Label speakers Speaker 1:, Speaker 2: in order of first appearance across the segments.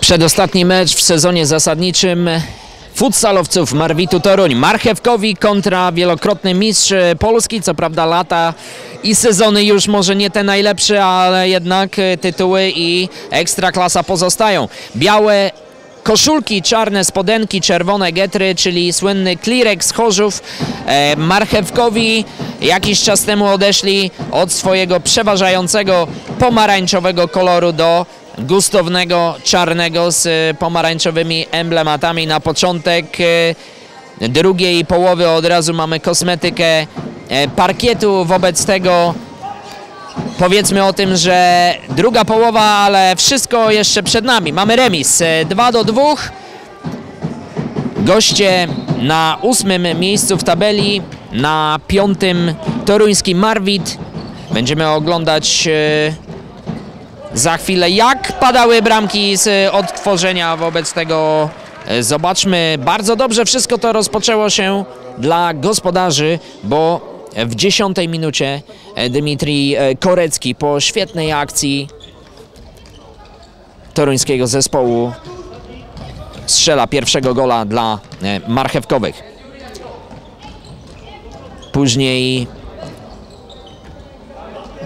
Speaker 1: Przedostatni mecz w sezonie zasadniczym futsalowców Marwitu Toruń. Marchewkowi kontra wielokrotny mistrz Polski. Co prawda lata i sezony już może nie te najlepsze, ale jednak tytuły i ekstraklasa pozostają. Białe koszulki, czarne spodenki, czerwone getry, czyli słynny klirek z Chorzów. E, Marchewkowi jakiś czas temu odeszli od swojego przeważającego pomarańczowego koloru do gustownego czarnego z e, pomarańczowymi emblematami. Na początek e, drugiej połowy od razu mamy kosmetykę e, parkietu. Wobec tego powiedzmy o tym, że druga połowa, ale wszystko jeszcze przed nami. Mamy remis 2 do 2. Goście na ósmym miejscu w tabeli, na piątym toruński Marwit. Będziemy oglądać za chwilę jak padały bramki z odtworzenia. Wobec tego e, zobaczmy. Bardzo dobrze wszystko to rozpoczęło się dla gospodarzy, bo w dziesiątej minucie e, Dmitrij e, Korecki po świetnej akcji toruńskiego zespołu strzela pierwszego gola dla e, marchewkowych. Później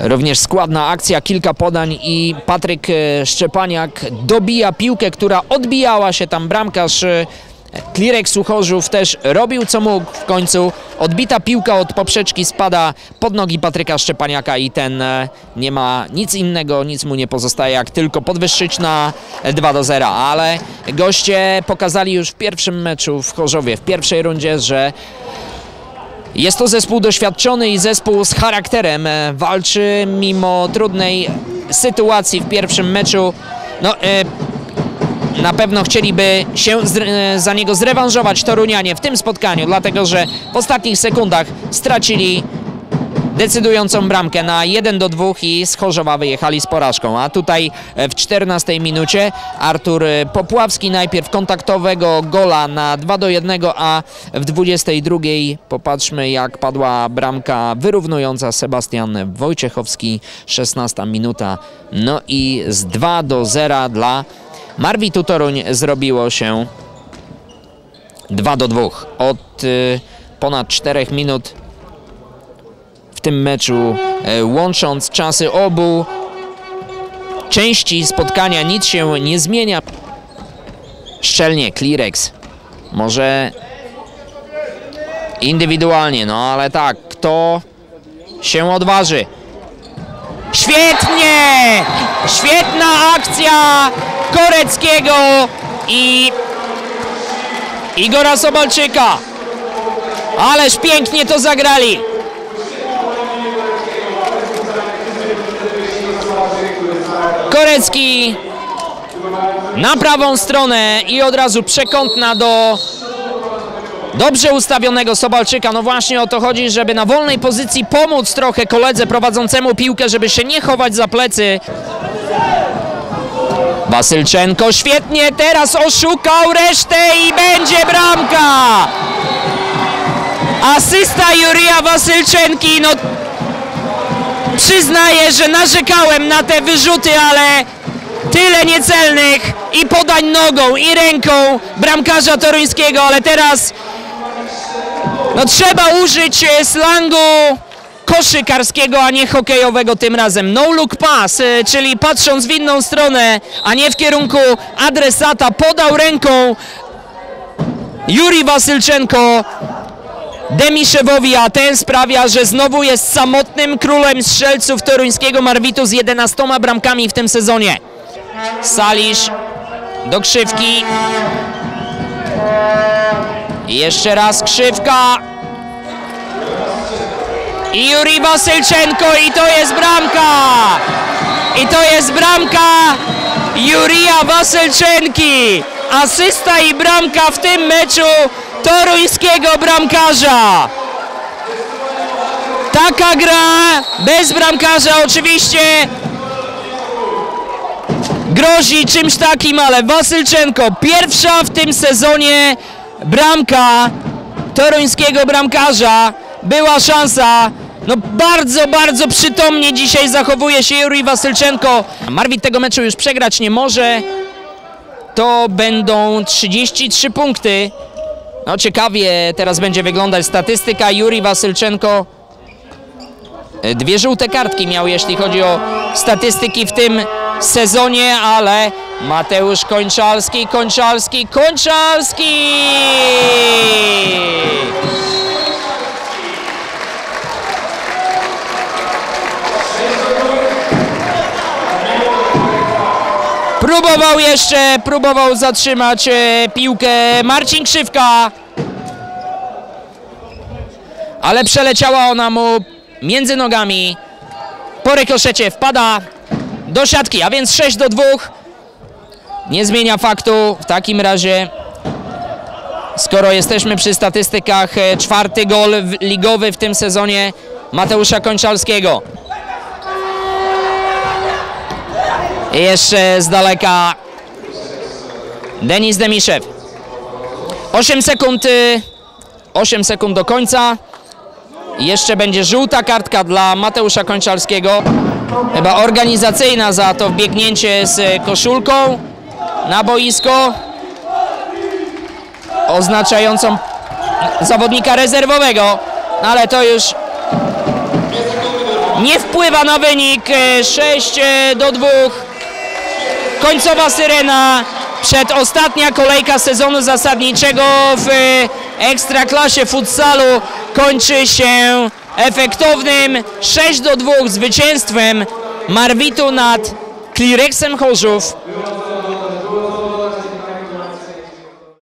Speaker 1: również składna akcja, kilka podań i Patryk e, Szczepaniak dobija piłkę, która odbijała się tam bramkarz e, Klirek Suchorzów też robił co mógł w końcu. Odbita piłka od poprzeczki spada pod nogi Patryka Szczepaniaka i ten e, nie ma nic innego, nic mu nie pozostaje jak tylko podwyższyć na 2 do 0. Ale goście pokazali już w pierwszym meczu w Chorzowie, w pierwszej rundzie, że jest to zespół doświadczony i zespół z charakterem. E, Walczy mimo trudnej sytuacji w pierwszym meczu. No, e, na pewno chcieliby się zre- za niego zrewanżować Torunianie w tym spotkaniu, dlatego że w ostatnich sekundach stracili decydującą bramkę na 1 do 2 i z Chorzowa wyjechali z porażką. A tutaj e, w 14 minucie Artur e, Popławski najpierw kontaktowego gola na 2 do 1, a w 22 popatrzmy jak padła bramka wyrównująca Sebastian Wojciechowski, 16 minuta. No i z 2 do 0 dla Marwitu Toruń zrobiło się 2 do 2. Od y, ponad 4 minut tym meczu, e, łącząc czasy obu części spotkania, nic się nie zmienia. Szczelnie Klirex. Może indywidualnie, no ale tak, kto się odważy? Świetnie! Świetna akcja Koreckiego i Igora Sobalczyka. Ależ pięknie to zagrali. Korecki na prawą stronę i od razu przekątna do dobrze ustawionego Sobalczyka. No właśnie o to chodzi, żeby na wolnej pozycji pomóc trochę koledze prowadzącemu piłkę, żeby się nie chować za plecy. Wasylczenko świetnie teraz oszukał resztę i będzie bramka! Asysta Jurija Wasylczenki, no przyznaję, że narzekałem na te wyrzuty, ale tyle niecelnych i podań nogą i ręką bramkarza toruńskiego, ale teraz no trzeba użyć e, slangu koszykarskiego, a nie hokejowego tym razem. No look pass, e, czyli patrząc w inną stronę, a nie w kierunku adresata, podał ręką Juri Wasylczenko Demiszewowi, a ten sprawia, że znowu jest samotnym królem strzelców toruńskiego Marwitu z 11 bramkami w tym sezonie. Salisz do krzywki. Jeszcze raz krzywka. I Juri Wasylczenko i to jest bramka! I to jest bramka Jurija Wasylczenki! Asysta i bramka w tym meczu toruńskiego bramkarza! Taka gra bez bramkarza oczywiście grozi czymś takim, ale Wasylczenko pierwsza w tym sezonie bramka toruńskiego bramkarza. Była szansa. No bardzo, bardzo przytomnie dzisiaj zachowuje się Juri Wasylczenko. Marwit tego meczu już przegrać nie może. to będą 33 punkty. No ciekawie teraz będzie wyglądać statystyka. Juri Wasylczenko e, dwie żółte kartki miał, jeśli chodzi o statystyki w tym sezonie, ale Mateusz Kończalski, Kończalski, Kończalski! Próbował jeszcze, próbował zatrzymać e, piłkę Marcin Krzywka. Ale przeleciała ona mu między nogami. Po rykoszecie wpada do siatki, a więc 6 do 2. Nie zmienia faktu w takim razie. Skoro jesteśmy przy statystykach, e, czwarty gol ligowy w tym sezonie Mateusza Kończalskiego. I Jeszcze z daleka Denis Demiszew. 8 sekund, y, 8 sekund do końca. Jeszcze będzie żółta kartka dla Mateusza Kończalskiego. Chyba organizacyjna za to wbiegnięcie z koszulką na boisko. Oznaczającą zawodnika rezerwowego. No ale to już nie wpływa na wynik. e, 6 e, do 2. Końcowa syrena. Przedostatnia kolejka sezonu zasadniczego w e, Ekstraklasie futsalu kończy się efektownym 6 do 2 zwycięstwem Marwitu nad Klirexem Chorzów.